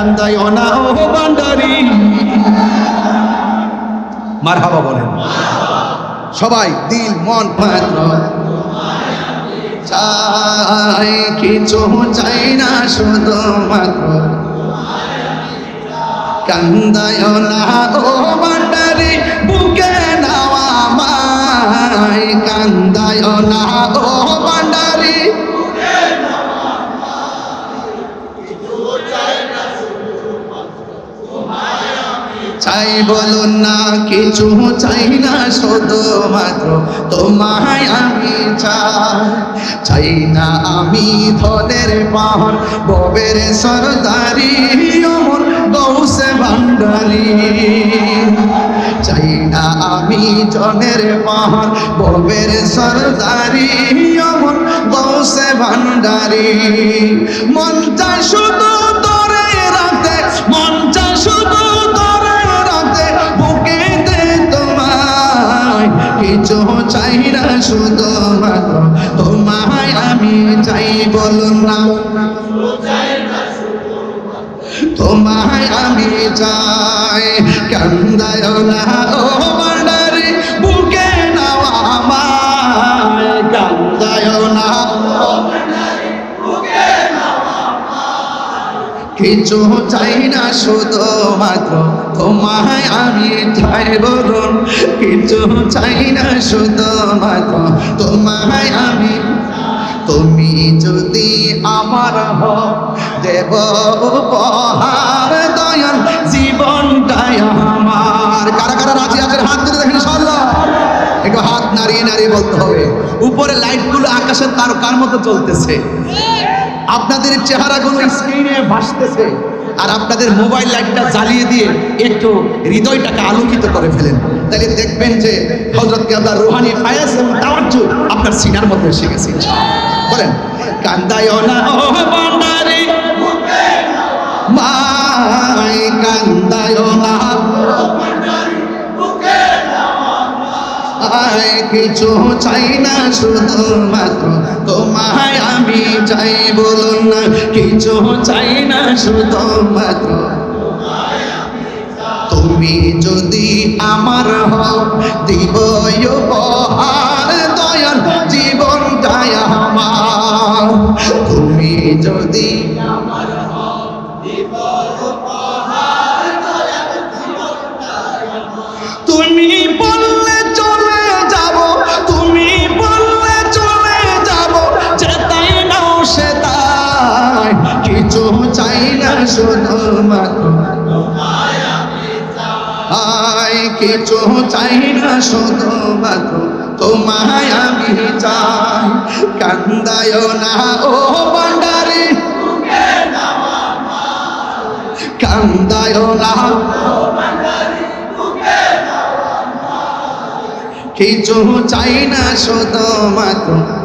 কান্দাই অনা ও বান্ডারি বলেন। সবাই দিল, মন পাত্র চাই কিছু, চাই না, শুধু মাত্র। কান্দায় না, ও চাই বলুন না, কিছু চাই না, শুধু মাত্র তোমায় আমি চাই। চাই না আমি ধনের পাহাড়, ববের সরদারি, অমর গৌসে ভান্ডারি। চাই না আমি জনের পাহাড়, ববের সরদারি, অমর গৌসে ভান্ডারি। মন চায় শুধু কিছু চাই না শুধু তোমায় আমি চাই বলুন না। তোমায় আমি চাই কান্দায় না, ও কিছু চাই না শুধু মাত্র তোমায় আমি চাই বলুন। কিছু চাই না শুধু মাত্র তোমায় আমি। তুমি যদি আমার দেব উপহার দয়াল জীবনটাই আমার। কারা কারা রাজি আছেন? হাত তুলে দেখেন সাল্লাহ একটু হাত নাড়িয়ে নাড়িয়ে বলতে হবে। উপরে লাইটগুলো আকাশের তারকার মতো চলতেছে। আপনাদের চেহারাগুলো স্ক্রিনে ভাসতেছে। আর আপনাদের মোবাইল লাইটটা জ্বালিয়ে দিয়ে একটু হৃদয়টাকে আলোকিত করে ফেলেন। তাহলে দেখবেন যে হজরত কেবলা রুহানি ফায়াজ এবং তাওয়াজ্জু আপনার সিনার মধ্যে এসে গেছে বলেন কান্দায় না কিছু চাই না শুধু মাত্র তোমায় আমি চাই। কিছু চাই না শুধু মাত্র তুমি যদি আমার হও দিব উপহার জীবনটাই আমার না শুধু মাত্র আয়, কিছু চাই না শুধু মাত্র, তোমায় আমি চাই। কান্দায় না, ও বান্ডারি কান্দায় না। কিছু চাই না শুধু মাত্র চাই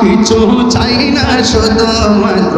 কিছু চাই না শুধু মাত্র